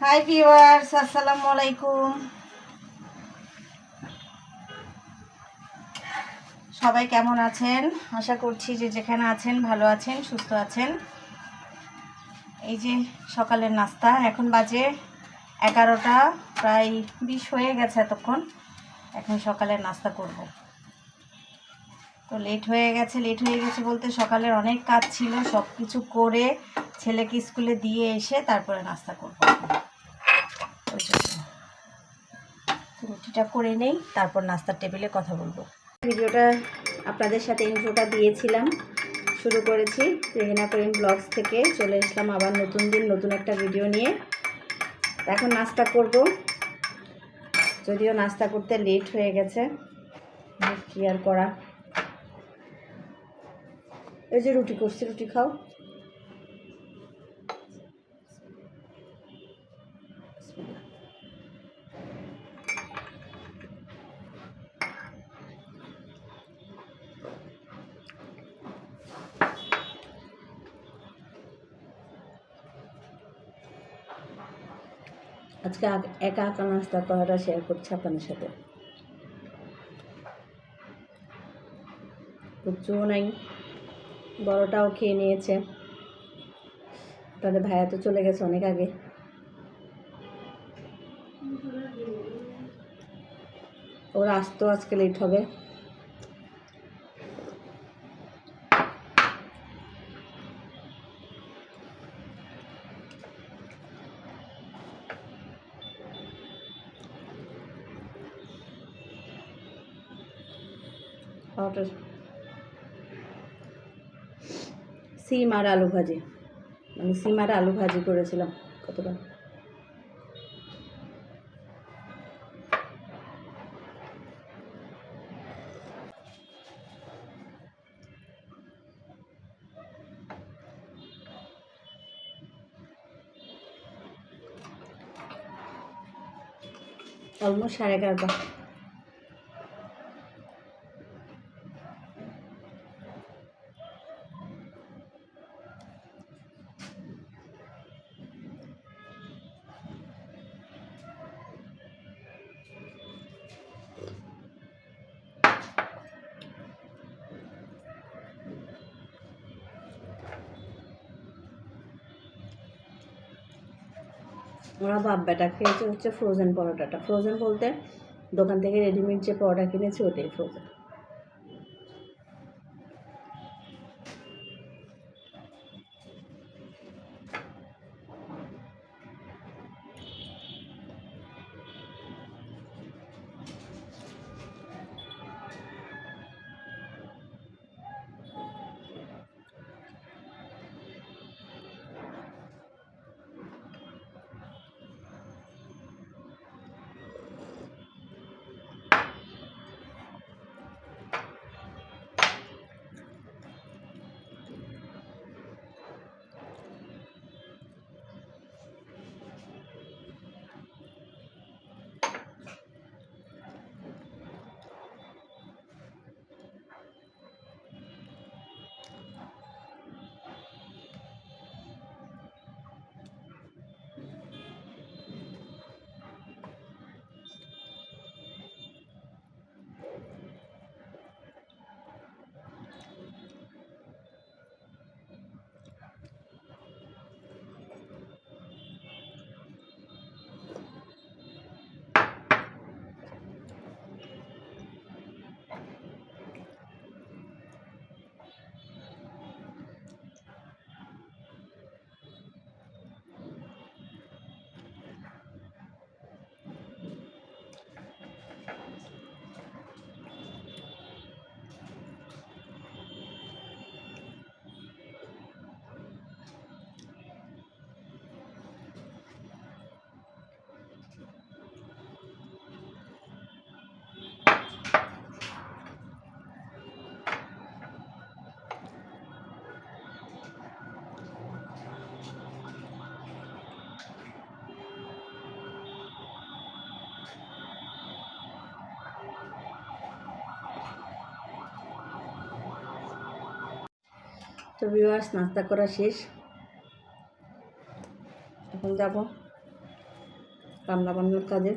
Hi viewers আসসালামু আলাইকুম সবাই কেমন আছেন? আশা করছি যে যেখানে আছেন, ভালো আছেন, সুস্থ আছেন। এই যে সকালের নাস্তা, এখন বাজে এগারোটা, প্রায় বিশ হয়ে গেছে এতক্ষণ। এখন সকালের নাস্তা করব। তো লেট হয়ে গেছে লেট হয়ে গেছে বলতে সকালের অনেক কাজ ছিল সব কিছু করে ছেলেকে স্কুলে দিয়ে এসে তারপরে নাস্তা করব। রুটিটা করে নেই, তারপর নাস্তার টেবিলে কথা বলব। ভিডিওটা আপনাদের সাথে ইন্ট্রোটা দিয়েছিলাম, শুরু করেছি রেহেনা করিম ব্লগস থেকে, চলে এসলাম আবার নতুন দিন, নতুন একটা ভিডিও নিয়ে। এখন নাস্তা করব, যদিও নাস্তা করতে লেট হয়ে গেছে, কি আর করা। এই যে রুটি করছি, রুটি খাও। আজকে একা একা নাস্তা করাটা শেয়ার করছি আপনাদের সাথে। কুচুও নাই, বড়টাও খেয়ে নিয়েছে। তাদের ভাইয়া তো চলে গেছে অনেক আগে। ওরা আসতেও আজকে লেট হবে। খাওয়াটা সিম আর আলু ভাজি। মানে সিম আর আলু ভাজি করেছিলাম কতটা অলমোস্ট সাড়ে এগারোটা। ওরা বাপ বেটা খেয়েছে হচ্ছে ফ্রোজেন পরোটাটা। ফ্রোজেন বলতে দোকান থেকে রেডিমেড যে পরোটা কিনেছি ওটাই ফ্রোজেন তো ভিউয়ার্স নাস্তা করা শেষ। এখন যাব। রান্না বান্নার কাজে।